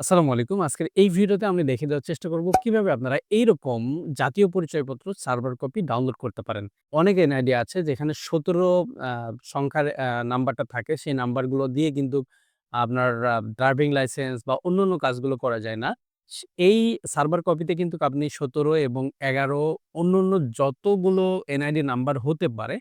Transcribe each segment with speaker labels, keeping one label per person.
Speaker 1: আসসালামু আলাইকুম। আজকের এই ভিডিওতে আমি দেখে দেওয়ার চেষ্টা করব কীভাবে আপনারা এইরকম জাতীয় পরিচয়পত্র সার্ভার কপি ডাউনলোড করতে পারেন। অনেক এনআইডি আছে যেখানে সতেরো সংখ্যার নাম্বারটা থাকে। সেই নাম্বারগুলো দিয়ে কিন্তু আপনার ড্রাইভিং লাইসেন্স বা অন্যান্য কাজগুলো করা যায় না। এই সার্ভার কপিতে কিন্তু আপনি ১৭ এবং ১১ অন্যান্য যতগুলো এনআইডি নাম্বার হতে পারে,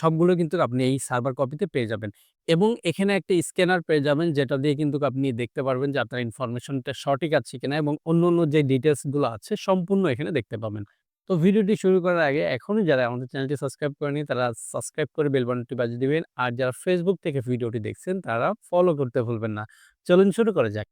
Speaker 1: সবগুলো কিন্তু আপনি এই সার্ভার কপিতে পেয়ে যাবেন। এবং এখানে একটা স্ক্যানার পেয়ে যাবেন, যেটা দিয়ে কিন্তু আপনি দেখতে পারবেন যে আপনার ইনফরমেশনটা সঠিক আছে কিনা এবং অন্য অন্য যে ডিটেলসগুলো আছে সম্পূর্ণ এখানে দেখতে পাবেন। তো ভিডিওটি শুরু করার আগে এখনই যারা আমাদের চ্যানেলটি সাবস্ক্রাইব করেনি তারা সাবস্ক্রাইব করে বেল বাটনটি বাজিয়ে দিবেন। আর যারা ফেসবুক থেকে ভিডিওটি দেখছেন, তারা ফলো করতে ভুলবেন না। চলুন শুরু করা যাক।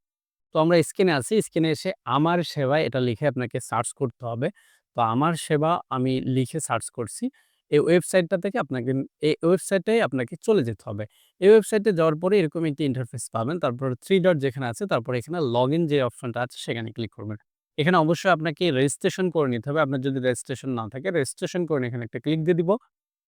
Speaker 1: তো আমরা স্ক্রিনে আছি। স্ক্রিনে এসে আমার সেবা এটা লিখে আপনাকে সার্চ করতে হবে। তো আমার সেবা আমি লিখে সার্চ করছি। এই ওয়েবসাইটটা থেকে আপনাকে এই ওয়েবসাইটে আপনাকে চলে যেতে হবে। এই ওয়েবসাইটে যাওয়ার পরে এরকম একটি ইন্টারফেস পাবেন। তারপর থ্রি ডট যেখানে আছে, তারপর এখানে লগইন যে অপশনটা আছে, সেখানে ক্লিক করবেন। এখানে অবশ্যই আপনাকে রেজিস্ট্রেশন করে নিতে হবে। আপনার যদি রেজিস্ট্রেশন না থাকে রেজিস্ট্রেশন করে এখানে একটা ক্লিক দিয়ে দিব।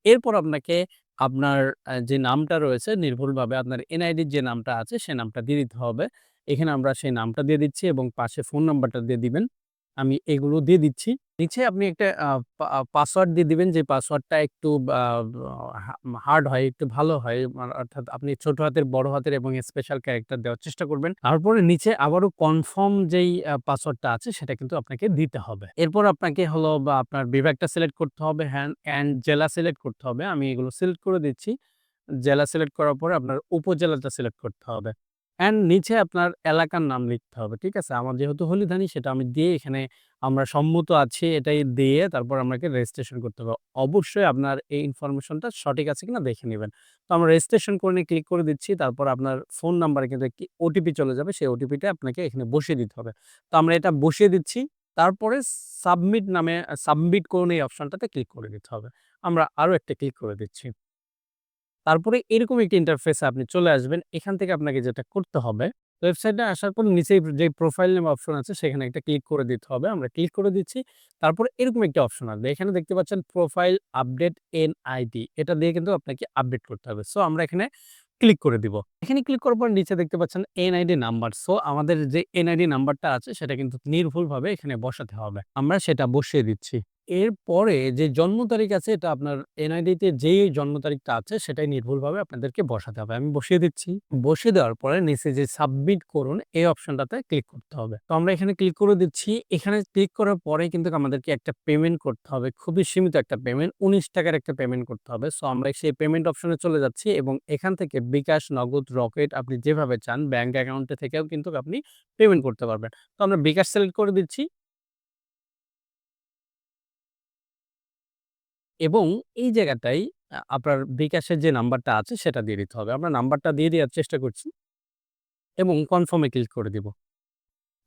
Speaker 1: এরপর আপনাকে আপনার যে নামটা রয়েছে, নির্ভুলভাবে আপনার এনআইডির যে নামটা আছে, সে নামটা দিয়ে দিতে হবে। এখানে আমরা সেই নামটা দিয়ে দিচ্ছি এবং পাশে ফোন নাম্বারটা দিয়ে দিবেন। আমি এগুলো দিয়ে দিচ্ছি। নিচে আপনি একটা পাসওয়ার্ড দিয়ে দিবেন যে পাসওয়ার্ডটা একটু হার্ড হয়, একটু ভালো হয়। অর্থাৎ আপনি ছোট হাতের, বড় হাতের এবং স্পেশাল ক্যারেক্টার দেওয়ার চেষ্টা করবেন। তারপরে নিচে আবারও কনফার্ম যেই পাসওয়ার্ডটা আছে সেটা কিন্তু আপনাকে দিতে হবে। এরপর আপনাকে হলো বা আপনার বিভাগটা সিলেক্ট করতে হবে হ্যান্ড অ্যান্ড জেলা সিলেক্ট করতে হবে। আমি এগুলো সিলেক্ট করে দিচ্ছি। জেলা সিলেক্ট করার পরে আপনার উপজেলাটা সিলেক্ট করতে হবে। অ্যান্ড নিচে আপনার এলাকার নাম লিখতে হবে। ঠিক আছে? আমার যেহেতু হলিধানি সেটা আমি দিয়ে এখানে আমরা সম্মত আছি, এটাই দিয়ে তারপর আপনাকে রেজিস্ট্রেশন করতে হবে। অবশ্যই আপনার এই ইনফরমেশনটা সঠিক আছে কিনা দেখে নেবেন তো আমরা রেজিস্ট্রেশন করে নিয়ে ক্লিক করে দিচ্ছি। তারপর আপনার ফোন নাম্বারে কিন্তু একটি ওটিপি চলে যাবে। সেই ওটিপিটা আপনাকে এখানে বসিয়ে দিতে হবে। তো আমরা এটা বসিয়ে দিচ্ছি। তারপরে সাবমিট নামে সাবমিট করুন এই অপশনটাতে ক্লিক করে দিতে হবে। আমরা আরও একটা ক্লিক করে দিচ্ছি। তারপরে এরকম একটি ইন্টারফেসে আপনি চলে আসবেন। এখান থেকে আপনাকে যেটা করতে হবে, ওয়েবসাইটে আসার পর নিচেই যে প্রোফাইল নেম অপশন আছে সেখানে একটা ক্লিক করে দিতে হবে। আমরা ক্লিক করে দিচ্ছি। তারপরে এরকম একটি অপশন আসবে। এখানে দেখতে পাচ্ছেন প্রোফাইল আপডেট এনআইডি। এটা দিয়ে কিন্তু আপনাকে আপডেট করতে হবে। সো আমরা এখানে ক্লিক করে দিব। এখানে ক্লিক করার পর নিচে দেখতে পাচ্ছেন এনআইডি নাম্বার। সো আমাদের যে এনআইডি নাম্বারটা আছে সেটা কিন্তু নির্ভুলভাবে এখানে বসাতে হবে। আমরা সেটা বসিয়ে দিচ্ছি। এরপরে যে জন্ম তারিখ আছে এটা আপনার এনআইডিতে যেই জন্ম তারিখটা আছে সেটাই নির্ভুলভাবে আপনাদেরকে বসাতে হবে। আমি বসিয়ে দিচ্ছি। বসিয়ে দেওয়ার পরে নিচে যে সাবমিট করুন এই অপশনটাতে ক্লিক করতে হবে। তো আমরা এখানে ক্লিক করে দিচ্ছি। এখানে ক্লিক করার পরে কিন্তু আমাদেরকে একটা পেমেন্ট করতে হবে। খুবই সীমিত একটা পেমেন্ট ৳১৯ টাকার একটা পেমেন্ট করতে হবে। সো আমরা সেই পেমেন্ট অপশনে চলে যাচ্ছি এবং এখান থেকে বিকাশ, নগদ, রকেট আপনি যেভাবে চান ব্যাংক অ্যাকাউন্টে থেকেও কিন্তু আপনি পেমেন্ট করতে পারবেন। তো আমরা বিকাশ সিলেক্ট করে দিচ্ছি। এবং এই জায়গাটায় আ আপনার বিকাশের যে নাম্বারটা আছে সেটা দিয়ে দিতে হবে। আমরা নাম্বারটা দিয়ে দেওয়ার চেষ্টা করছি এবং কনফার্মে ক্লিক করে দিব।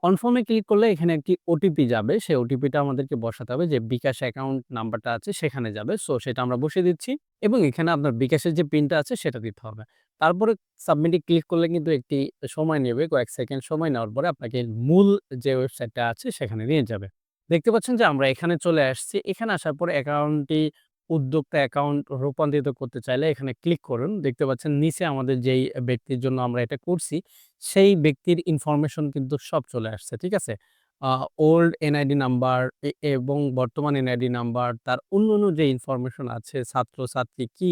Speaker 1: কনফার্মে ক্লিক করলে এখানে একটি ওটিপি যাবে। সেই ওটিপিটা আমাদেরকে বসাতে হবে যে বিকাশ অ্যাকাউন্ট নাম্বারটা আছে সেখানে যাবে। সো সেটা আমরা বসিয়ে দিচ্ছি এবং এখানে আপনার বিকাশের যে পিনটা আছে সেটা দিতে হবে। তারপরে সাবমিটে ক্লিক করলে কিন্তু একটি সময় নেবে। কয়েক সেকেন্ড সময় নেওয়ার পরে আপনাকে মূল যে ওয়েবসাইটটা আছে সেখানে নিয়ে যাবে। দেখতে পাচ্ছেন যে আমরা এখানে চলে আসছি। এখানে আসার পরে অ্যাকাউন্টটি উদ্যোক্তা অ্যাকাউন্ট রূপান্তরিত করতে চাইলে এখানে ক্লিক করুন। দেখতে পাচ্ছেন নিচে আমাদের যেই ব্যক্তির জন্য আমরা এটা করছি, সেই ব্যক্তির ইনফরমেশন কিন্তু সব চলে আসছে। ঠিক আছে? ওল্ড এনআইডি নাম্বার এবং বর্তমান এনআইডি নাম্বার, তার অন্য অন্য যে ইনফরমেশন আছে, ছাত্র-ছাত্রী কি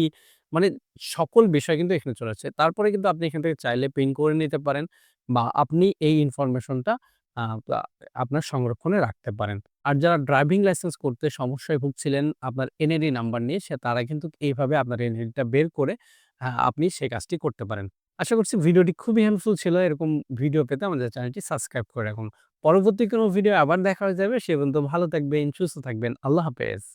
Speaker 1: মানে সকল বিষয় কিন্তু এখানে চলে আসছে। তারপরে কিন্তু আপনি এখান থেকে চাইলে পিন করে নিতে পারেন বা আপনি এই ইনফরমেশনটা আপনার সংরক্ষণে রাখতে পারেন। আর যারা ড্রাইভিং লাইসেন্স করতে সমস্যায় ভুগছিলেন আপনার এনএডি নাম্বার নিয়ে সে তারা কিন্তু এইভাবে আপনার এনএডিটা বের করে আপনি সেই কাজটি করতে পারেন। আশা করছি ভিডিওটি খুবই হেল্পফুল ছিল। এরকম ভিডিও পেতে আমাদের চ্যানেলটি সাবস্ক্রাইব করে রাখুন। পরবর্তী কোনো ভিডিও আবার দেখা হয়ে যাবে। সে পর্যন্ত ভালো থাকবেন, সুস্থ থাকবেন। আল্লাহ হাফেজ।